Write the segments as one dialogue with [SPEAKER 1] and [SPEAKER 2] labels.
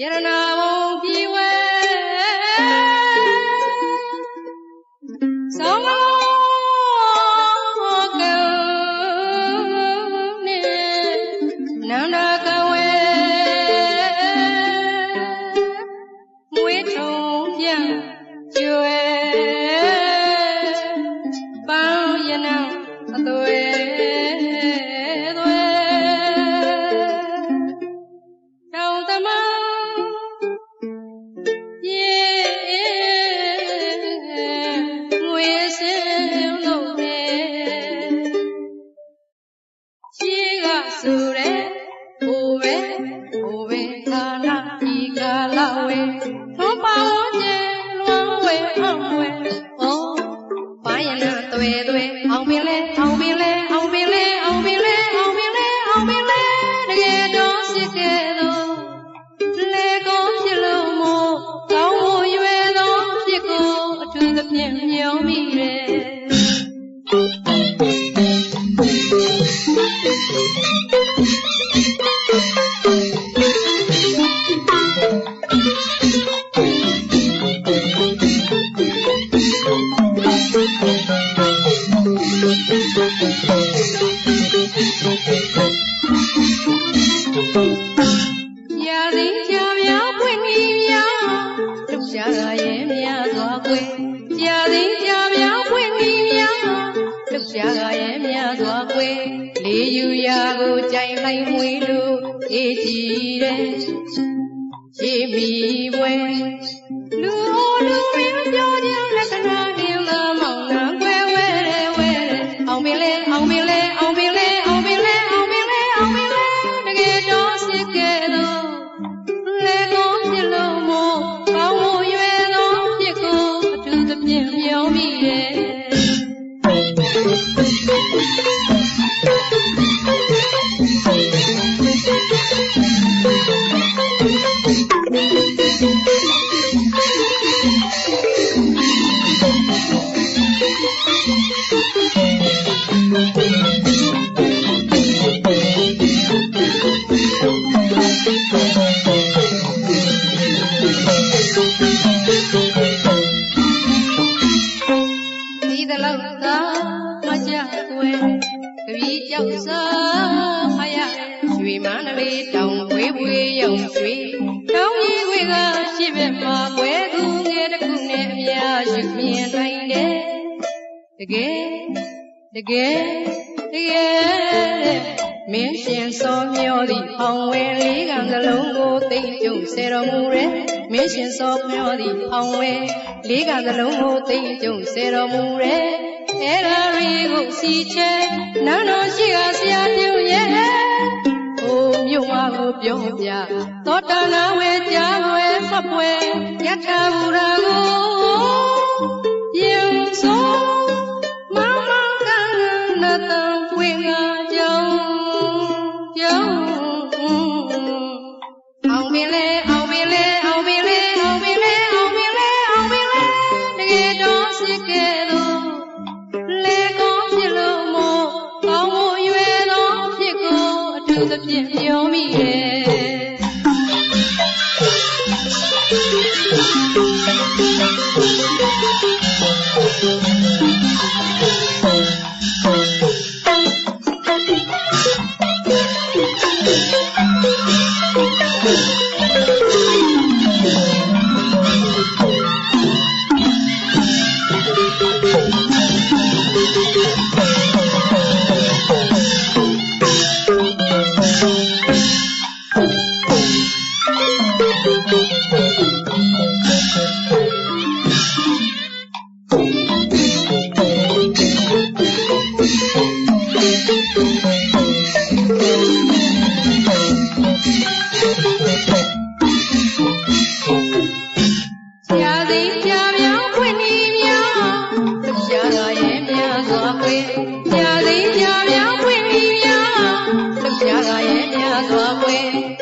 [SPEAKER 1] You don't know ဆိုရဲဟိုပဲဟိုပဲခါလာဒီကာလဝဲသုံးပါဝန်းကျင်လွန်ဝဲအောင်ဝဲဩဘာရလ ရာရင်ကြပြပွင့်ပြီများလှူရှားလာရဲ့များစွာကွယ်ရာရင်ကြပြပွင့်ပြီများလှူရှားလာရဲ့များစွာကွယ်လေယူရာကိုကြိုင်လိုက်မွေလို့အေးကြည့်တယ်ရှိပြီပွဲ တကယ်တကယ်တကယ် မင်းရှင်စောမျောသည့်အောင်ဝဲလေးကနှလုံးကိုသိမ့်ကျုံစေတော်မူရဲမင်းရှင်စောမျောသည့်အောင်ဝဲလေးကနှလုံးကိုသိမ့်ကျုံစေတော်မူရဲအဲ့ဒါရီကိုစီချဲနန်းတော်ရှိကဆရာပြုရဲ့ဟိုမြို့ဝါကိုပြောပြသောတနာဝဲကြားဝဲဖတ်ပွဲယထာဘူရာကိုယုံစောမမကနတံပွင့်က Thank you.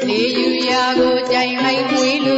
[SPEAKER 1] လေးယူရာကိုကြိုင်လိုက်မွေးလို့